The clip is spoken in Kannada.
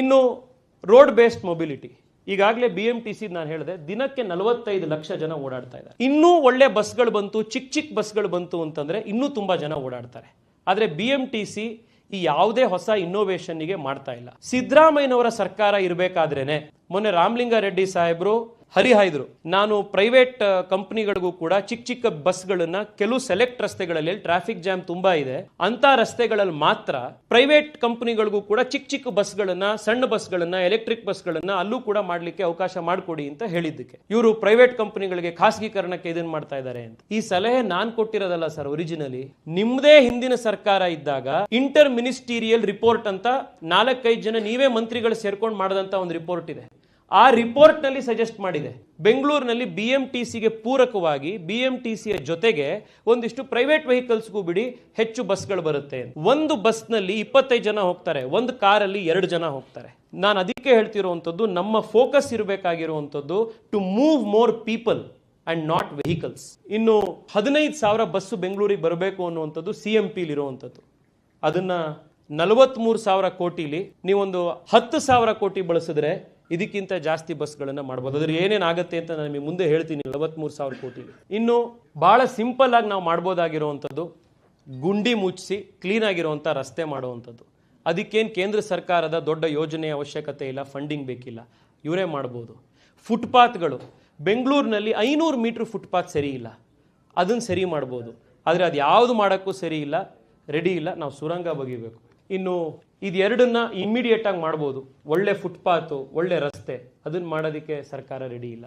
ಇನ್ನು ರೋಡ್ ಬೇಸ್ಡ್ ಮೊಬಿಲಿಟಿ ಈಗಾಗಲೇ ಬಿ ಎಂ ಟಿ ಸಿ ನಾನು ಹೇಳಿದೆ, ದಿನಕ್ಕೆ ನಲವತ್ತೈದು ಲಕ್ಷ ಜನ ಓಡಾಡ್ತಾ ಇದ್ದಾರೆ. ಇನ್ನೂ ಒಳ್ಳೆ ಬಸ್ಗಳು ಬಂತು ಚಿಕ್ಕ ಚಿಕ್ಕ ಬಸ್ಗಳು ಬಂತು ಅಂತಂದರೆ ಇನ್ನೂ ತುಂಬ ಜನ ಓಡಾಡ್ತಾರೆ. ಆದರೆ ಬಿ ಎಂ ಟಿ ಸಿ ಈ ಯಾವುದೇ ಹೊಸ ಇನ್ನೋವೇಷನ್ಗೆ ಮಾಡ್ತಾ ಇಲ್ಲ. ಸಿದ್ದರಾಮಯ್ಯನವರ ಸರ್ಕಾರ ಇರಬೇಕಾದ್ರೇನೆ, ಮೊನ್ನೆ ರಾಮಲಿಂಗಾರೆಡ್ಡಿ ಸಾಹೇಬರು ಹರಿಹಾಯ್ದ್ರು. ನಾನು ಪ್ರೈವೇಟ್ ಕಂಪ್ನಿಗಳಿಗೂ ಕೂಡ ಚಿಕ್ಕ ಚಿಕ್ಕ ಬಸ್ಗಳನ್ನ ಕೆಲವು ಸೆಲೆಕ್ಟ್ ರಸ್ತೆಗಳಲ್ಲಿ ಟ್ರಾಫಿಕ್ ಜಾಮ್ ತುಂಬಾ ಇದೆ. ಅಂತ ರಸ್ತೆಗಳಲ್ಲಿ ಮಾತ್ರ ಪ್ರೈವೇಟ್ ಕಂಪ್ನಿಗಳಿಗೂ ಕೂಡ ಚಿಕ್ಕ ಚಿಕ್ಕ ಬಸ್ಗಳನ್ನ ಸಣ್ಣ ಬಸ್ಗಳನ್ನ ಎಲೆಕ್ಟ್ರಿಕ್ ಬಸ್ಗಳನ್ನ ಅಲ್ಲೂ ಕೂಡ ಮಾಡ್ಲಿಕ್ಕೆ ಅವಕಾಶ ಮಾಡಿಕೊಡಿ ಅಂತ ಹೇಳಿದ್ದಕ್ಕೆ. ಇವರು ಪ್ರೈವೇಟ್ ಕಂಪನಿಗಳಿಗೆ ಖಾಸಗೀಕರಣಕ್ಕೆ ಇದನ್ನ ಮಾಡ್ತಾ ಇದ್ದಾರೆ ಅಂತ. ಈ ಸಲಹೆ ನಾನ್ ಕೊಟ್ಟಿರೋದಲ್ಲ ಸರ್ ಒರಿಜಿನಲಿ ನಿಮ್ದೇ ಹಿಂದಿನ ಸರ್ಕಾರ ಇದ್ದಾಗ ಇಂಟರ್ ಮಿನಿಸ್ಟೀರಿಯಲ್ ರಿಪೋರ್ಟ್ ಅಂತ ನಾಲ್ಕೈದು ಜನ ನೀವೇ ಮಂತ್ರಿಗಳು ಸೇರ್ಕೊಂಡು ಮಾಡದಂತ ಒಂದು ರಿಪೋರ್ಟ್ ಇದೆ. ಆ ರಿಪೋರ್ಟ್ನಲ್ಲಿ ಸಜೆಸ್ಟ್ ಮಾಡಿದೆ. ಬೆಂಗಳೂರಿನಲ್ಲಿ ಬಿ ಎಂ ಟಿ ಸಿಗೆ ಪೂರಕವಾಗಿ ಬಿ ಎಂ ಟಿ ಸಿಯ ಜೊತೆಗೆ ಒಂದಿಷ್ಟು ಪ್ರೈವೇಟ್ ವೆಹಿಕಲ್ಸ್ಗೂ ಬಿಡಿ ಹೆಚ್ಚು ಬಸ್ಗಳು ಬರುತ್ತೆ. ಒಂದು ಬಸ್ನಲ್ಲಿ ಇಪ್ಪತ್ತೈದು ಜನ ಹೋಗ್ತಾರೆ, ಒಂದು ಕಾರಲ್ಲಿ ಎರಡು ಜನ ಹೋಗ್ತಾರೆ. ನಾನು ಅದಕ್ಕೆ ಹೇಳ್ತಿರುವಂಥದ್ದು, ನಮ್ಮ focus ಇರಬೇಕಾಗಿರುವಂಥದ್ದು to move more people and not vehicles ಇನ್ನು ಹದಿನೈದು ಸಾವಿರ ಬಸ್ಸು ಬೆಂಗಳೂರಿಗೆ ಬರಬೇಕು ಅನ್ನುವಂಥದ್ದು ಸಿ ಎಂ ಪಿಲಿ ಇರುವಂಥದ್ದು. ಅದನ್ನ ನಲವತ್ತ್ಮೂರು ಸಾವಿರ ಕೋಟಿಲಿ ನೀವೊಂದು ಹತ್ತು ಸಾವಿರ ಕೋಟಿ ಬಳಸಿದ್ರೆ ಇದಕ್ಕಿಂತ ಜಾಸ್ತಿ ಬಸ್ಗಳನ್ನು ಮಾಡ್ಬೋದು. ಅದ್ರ ಏನೇನು ಆಗುತ್ತೆ ಅಂತ ನಾನು ನಿಮಗೆ ಮುಂದೆ ಹೇಳ್ತೀನಿ. ನಲವತ್ಮೂರು ಸಾವಿರ ಕೋಟಿ. ಇನ್ನು ಭಾಳ ಸಿಂಪಲ್ ಆಗಿ ನಾವು ಮಾಡ್ಬೋದಾಗಿರುವಂಥದ್ದು ಗುಂಡಿ ಮುಚ್ಚಿಸಿ ಕ್ಲೀನ್ ಆಗಿರುವಂಥ ರಸ್ತೆ ಮಾಡುವಂಥದ್ದು. ಅದಕ್ಕೇನು ಕೇಂದ್ರ ಸರ್ಕಾರದ ದೊಡ್ಡ ಯೋಜನೆಯ ಅವಶ್ಯಕತೆ ಇಲ್ಲ ಫಂಡಿಂಗ್ ಬೇಕಿಲ್ಲ. ಇವರೇ ಮಾಡ್ಬೋದು. ಫುಟ್ಪಾತ್ಗಳು. ಬೆಂಗಳೂರಿನಲ್ಲಿ ಐನೂರು ಮೀಟ್ರ್ ಫುಟ್ಪಾತ್ ಸರಿ ಇಲ್ಲ. ಅದನ್ನು ಸರಿ ಮಾಡ್ಬೋದು. ಆದರೆ ಅದು ಯಾವುದು ಮಾಡೋಕ್ಕೂ ಸರಿ ಇಲ್ಲ ರೆಡಿ ಇಲ್ಲ. ನಾವು ಸುರಂಗ ಬಗಿಬೇಕು. ಇನ್ನು ಇದೆರಡನ್ನ ಇಮ್ಮಿಡಿಯೇಟ್ ಆಗಿ ಮಾಡ್ಬೋದು. ಒಳ್ಳೆ ಫುಟ್ಪಾತು ಒಳ್ಳೆ ರಸ್ತೆ ಅದನ್ನ ಮಾಡೋದಕ್ಕೆ ಸರ್ಕಾರ ರೆಡಿ ಇಲ್ಲ.